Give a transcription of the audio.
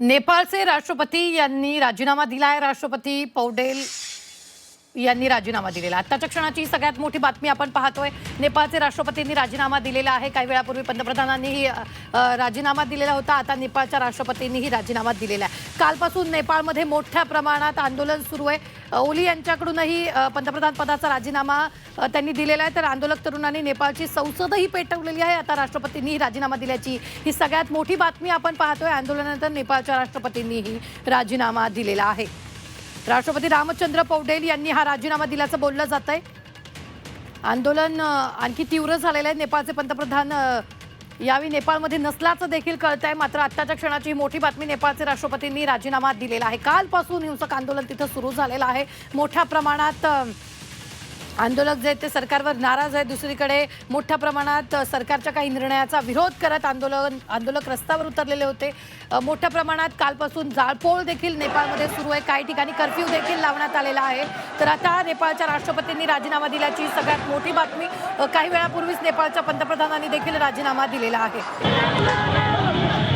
नेपाळचे राष्ट्रपती यांनी राजीनामा दिला आहे. राष्ट्रपती पौडेल यांनी राजीनामा दिलेला. आत्ताच्या क्षणाची सगळ्यात मोठी बातमी आपण पाहतोय. नेपाळचे राष्ट्रपतींनी राजीनामा दिलेला आहे. काही वेळापूर्वी पंतप्रधानांनीही राजीनामा दिलेला होता. आता नेपाळच्या राष्ट्रपतींनीही राजीनामा दिलेला आहे. कालपासून नेपाळमध्ये मोठ्या प्रमाणात आंदोलन सुरू आहे. ओली यांच्याकडूनही पंतप्रधान पदाचा राजीनामा त्यांनी दिलेला आहे. तर आंदोलक तरुणांनी नेपाळची संसदही पेटवलेली आहे. आता राष्ट्रपतींनीही राजीनामा दिल्याची ही सगळ्यात मोठी बातमी आपण पाहतोय. आंदोलनानंतर नेपाळच्या राष्ट्रपतींनीही राजीनामा दिलेला आहे. राष्ट्रपती रामचंद्र पौडेल यांनी हा राजीनामा दिल्याचं बोललं जात आहे आंदोलन आणखी तीव्र झालेलं आहे. नेपाळचे पंतप्रधान यावेळी नेपाळमध्ये नसल्याचं देखील कळत आहे मात्र आत्ताच्या क्षणाची ही मोठी बातमी नेपाळचे राष्ट्रपतींनी राजीनामा दिलेला आहे. कालपासून हिंसक आंदोलन तिथं सुरू झालेलं आहे. मोठ्या प्रमाणात आंदोलक जे आहेत ते सरकारवर नाराज आहेत. दुसरीकडे मोठ्या प्रमाणात सरकारच्या काही निर्णयाचा विरोध करत आंदोलन आंदोलक रस्त्यावर उतरलेले होते. मोठ्या प्रमाणात कालपासून जाळपोळ देखील नेपाळमध्ये सुरू आहे. काही ठिकाणी कर्फ्यू देखील लावण्यात आलेला आहे. तर आता नेपाळच्या राष्ट्रपतींनी राजीनामा दिल्याची सगळ्यात मोठी बातमी काही वेळापूर्वीच नेपाळच्या पंतप्रधानांनी देखील राजीनामा दिलेला आहे.